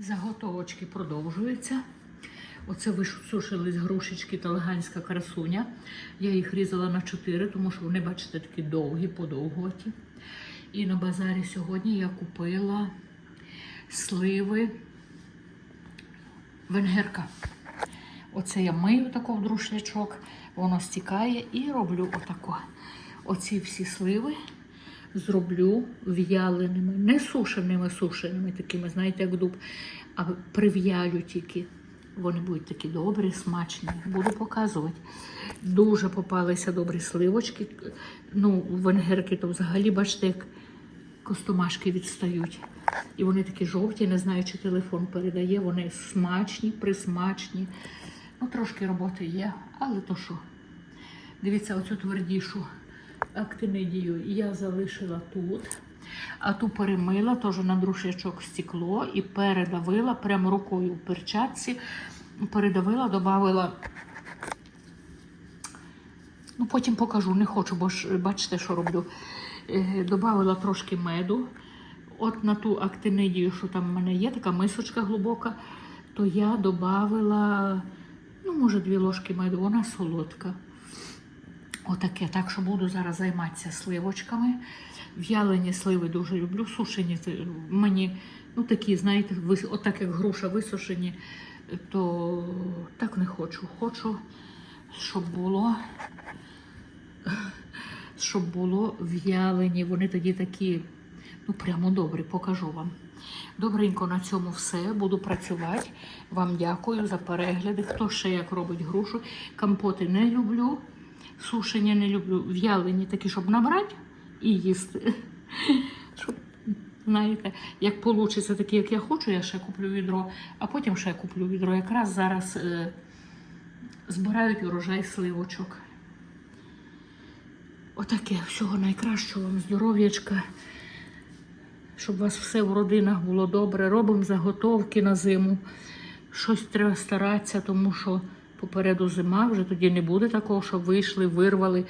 Заготовочки продовжуються. Оце висушились грушечки та леганська красуня. Я їх різала на 4, тому що вони, бачите, такі довгі, подовгуваті. І на базарі сьогодні я купила сливи венгерка. Оце я мию тако в друшлячок, воно стікає і роблю отако. Оці всі сливи зроблю в'яленими, не сушеними, сушеними, такими, знаєте, як дуб, а прив'ялю тільки. Вони будуть такі добрі, смачні. Буду показувати. Дуже попалися добрі сливочки. Ну, венгерки то взагалі, бачите, як костомашки відстають. І вони такі жовті, не знаю, чи телефон передає. Вони смачні, присмачні. Ну, трошки роботи є, але то що. Дивіться, оцю твердішу актинидію я залишила тут, а ту перемила, теж на друшечок стекло і передавила прямо рукою в перчатці. Передавила, додавила. Ну, потім покажу, не хочу, бо ж бачите, що роблю. Е, Добавила трошки меду. От на ту актинидію, що там в мене є, така мисочка глибока, то я додавила, ну, може, дві ложки меду, вона солодка. Отаке. Так що буду зараз займатися сливочками. В'ялені сливи дуже люблю. Сушені мені, ну такі, знаєте, отак як груша висушені, то так не хочу. Хочу, щоб було, щоб було в'ялені. Вони тоді такі, ну прямо добрі, покажу вам. Добренько на цьому все. Буду працювати. Вам дякую за перегляди. Хто ще як робить грушу? Компоти не люблю. Сушені не люблю. В'ялені такі, щоб набрати і їсти. Щоб, знаєте, як вийде такі, як я хочу, я ще куплю відро, а потім ще куплю відро. Якраз зараз е, збирають урожай сливочок. Отаке, всього найкращого вам здоров'ячка. Щоб у вас все в родинах було добре. Робимо заготовки на зиму. Щось треба старатися, тому що попереду зима, вже тоді не буде такого, що вийшли, вирвали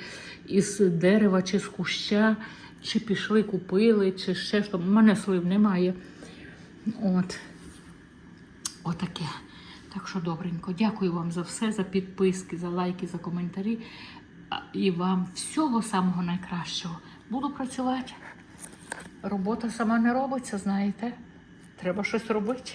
із дерева чи з куща, чи пішли, купили, чи ще що. У мене слив немає. От. Отаке. Так що добренько. Дякую вам за все, за підписки, за лайки, за коментарі. І вам всього самого найкращого. Буду працювати. Робота сама не робиться, знаєте. Треба щось робити.